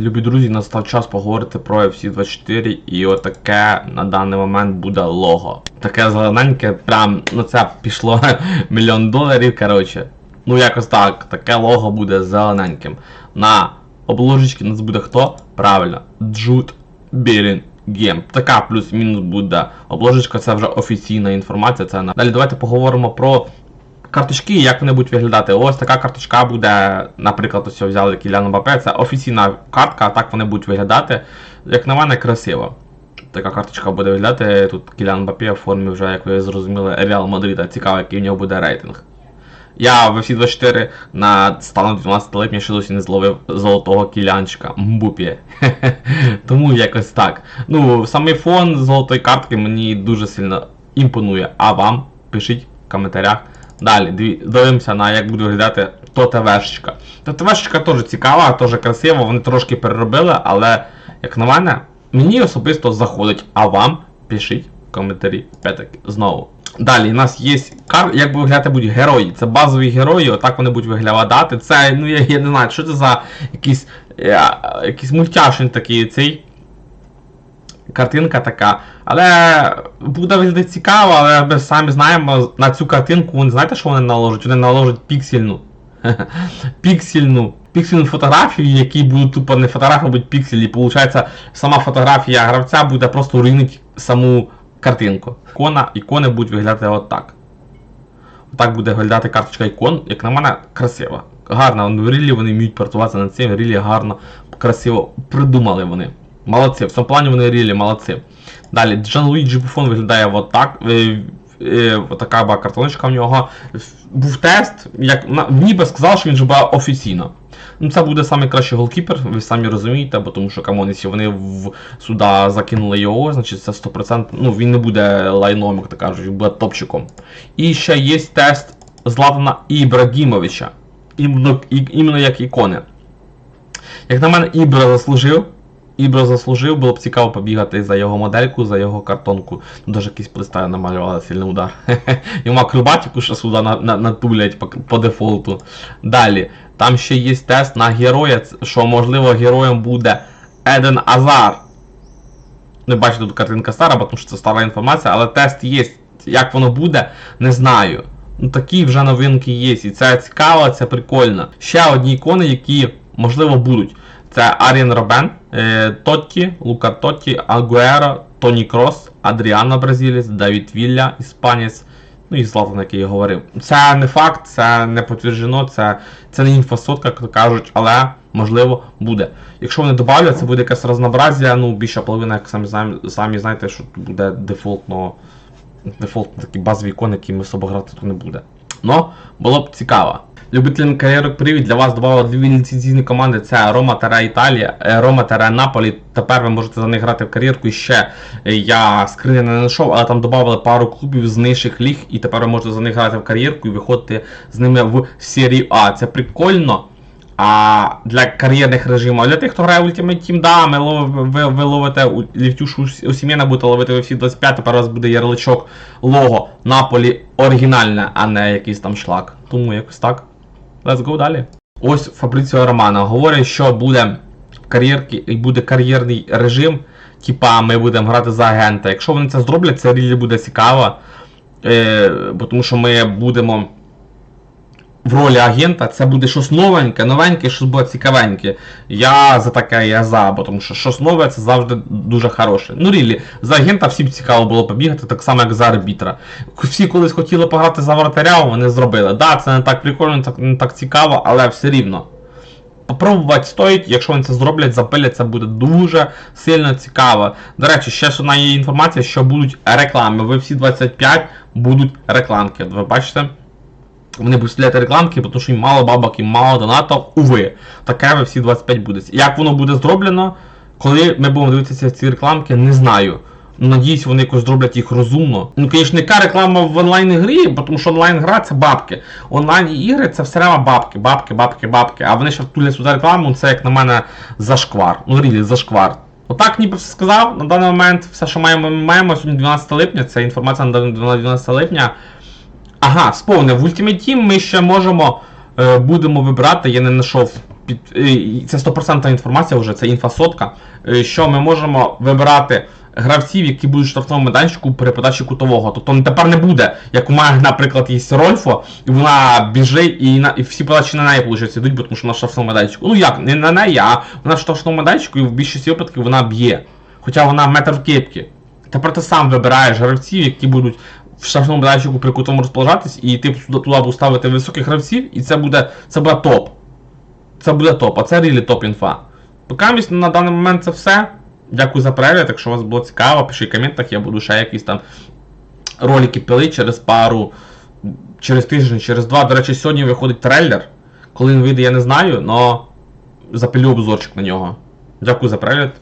Любі друзі, настав час поговорити про FC 24 і отаке на даний момент буде лого. Таке зелененьке, прям ну це пішло мільйон доларів. Коротше. Ну якось так, таке лого буде зелененьким. На обложечці нас буде хто? Правильно, Джуд Бірін Гем. Така плюс-мінус буде обложечка, це вже офіційна інформація. Це на далі. Давайте поговоримо про карточки, як вони будуть виглядати. Ось така карточка буде, наприклад, ось взяли Кілян Мбапе, це офіційна картка, а так вони будуть виглядати. Як на мене, красиво. Така карточка буде виглядати. Тут Кілян Мбапе в формі вже, як ви зрозуміли, Реал Мадрида. Цікаво, який в нього буде рейтинг. Я в всі 24 на стану 12 липня ще досі не зловив золотого кілянчика Мбупі. Тому якось так. Ну, самий фон золотої картки мені дуже сильно імпонує. А вам пишіть в коментарях. Далі дивимося на як буде виглядати ТОТВшечка. ТОТВшечка теж цікава, теж красива, вони трошки переробили, але, як на мене, мені особисто заходить, а вам пишіть в коментарі п'ятаки знову. Далі у нас є кар, як буде виглядати будуть герої. Це базові герої, отак вони будуть виглядати. Це, ну я, я не знаю, що це за якийсь, е, якийсь мультяшин такий цей. Картинка така. Але буде виглядати цікаво, але ми самі знаємо, на цю картинку вони знаєте, що вони наложать? Вони наложать піксельну. піксельну. Піксельну фотографію, які будуть тупо не фотографії, а будуть пікселі. Виходить, сама фотографія гравця буде просто руйнити саму картинку. Ікона, ікони будуть виглядати отак. Отак буде виглядати карточка ікон, як на мене, красиво. Гарно, в вони вміють працюватися над цим, рілі гарно, красиво придумали вони. Молодці, в цьому плані вони рілі, молодці. Далі, Джан Луїджі Буфон виглядає отак. Е, е, Отака була картоночка в нього. Був тест, як ніби сказав, що він же буде офіційно. Ну, це буде найкращий голкіпер, ви самі розумієте, бо тому що камон, вони в сюди закинули його, значить це 100%, ну він не буде лайном, як то кажуть, він буде топчиком. І ще є тест Златана Ібрагімовича. Іменно, іменно як ікони. Як на мене, Ібра заслужив. Ібра заслужив, було б цікаво побігати за його модельку, за його картонку. Ну, даже якийсь плиста намалювали сильний удар. Йому акробатику ще сюди на, на, натулять по, дефолту. Далі, там ще є тест на героя, що можливо героєм буде Еден Азар. Не бачу тут картинка стара, тому що це стара інформація, але тест є. Як воно буде, не знаю. Ну такі вже новинки є. І це цікаво, це прикольно. Ще одні ікони, які можливо будуть. Це Аріен Робен, е, Тотті, Лука Тотті, Агуеро, Тоні Крос, Адріано Бразилець, Давід Вілля, іспанець. Ну і Златан, який я говорив. Це не факт, це не підтверджено, це, це не інфосотка, як кажуть, але можливо буде. Якщо вони додавлять, це буде якесь разнообразія, ну більша половина, як самі самі знаєте, що буде дефолтно, дефолтно такі базові ікони, які ми особо грати тут не буде. Ну, було б цікаво. Любителям кар'єрок привіт, для вас додали дві ліцензійні команди: це Рома Тера Італія, е, Рома Тера Наполі. Тепер ви можете за них грати в кар'єрку. І ще е, я скрини не знайшов, але там додали пару клубів з нижчих ліг, і тепер ви можете за них грати в кар'єрку і виходити з ними в серію А. Це прикольно. А для кар'єрних режимів, а для тих, хто грає в Ultimate Team, да, ми лов, ви, ви ловите у- лівтюшу у сім'яна будете ловити ви всі 25, тепер у вас буде ярличок лого Наполі оригінальне, а не якийсь там шлак. Тому якось так. Let's go далі. Ось Фабріціо Романо говорить, що буде кар'єрки, буде кар'єрний режим. Типа ми будемо грати за агента. Якщо вони це зроблять, це рілі буде цікаво. Е, тому що ми будемо в ролі агента, це буде щось новеньке, новеньке, щось буде цікавеньке. Я за таке я за, бо тому що щось нове це завжди дуже хороше. Ну рілі, за агента всім цікаво було побігати, так само як за арбітра. Всі колись хотіли пограти за вратаря, вони зробили. Да, це не так прикольно, так, не так цікаво, але все рівно. Попробувати стоїть, якщо вони це зроблять, запилять, це буде дуже сильно цікаво. До речі, ще одна є інформація, що будуть реклами. Ви всі 25 будуть рекламки. Ви бачите? Вони будуть стріляти рекламки, тому що їм мало бабок, їм мало донатів. Уви. Таке ви всі 25 буде. Як воно буде зроблено, коли ми будемо дивитися ці рекламки, не знаю. Надіюсь, вони якось зроблять їх розумно. Ну, звісно, яка реклама в онлайн-грі, тому що онлайн-гра це бабки. Онлайн-ігри це все время бабки, бабки, бабки, бабки. А вони ще втулять сюди рекламу, це як на мене зашквар. Ну, рілі, зашквар. Отак ніби все сказав. На даний момент все, що маємо, ми маємо сьогодні 12 липня, це інформація на 12 липня. Ага, сповнив. В Ultimate Team ми ще можемо, е, будемо вибирати, я не знайшов під, е, це 100% інформація вже, це інфосотка, е, що ми можемо вибирати гравців, які будуть в штрафному майданчику при подачі кутового. Тобто тепер не буде, як у мене, наприклад, є Рольфо, і вона біжить, і, на, і всі подачі на неї, виходить, йдуть, тому що вона в штрафному майданчику. Ну як, не на неї, а вона в штрафному майданчику, і в більшості випадків вона б'є. Хоча вона метр в кепці. Тепер ти сам вибираєш гравців, які будуть в штрафному майданчику при кутовому розположатись, і ти туди туди ставити високих гравців, і це буде, це буде топ. Це буде топ, а це рілі топ інфа. Поки місць на даний момент це все. Дякую за перегляд. Якщо вас було цікаво, пишіть в коментах, я буду ще якісь там ролики пили через пару, через тиждень, через два. До речі, сьогодні виходить трейлер. Коли він вийде, я не знаю, але запилю обзорчик на нього. Дякую за перегляд.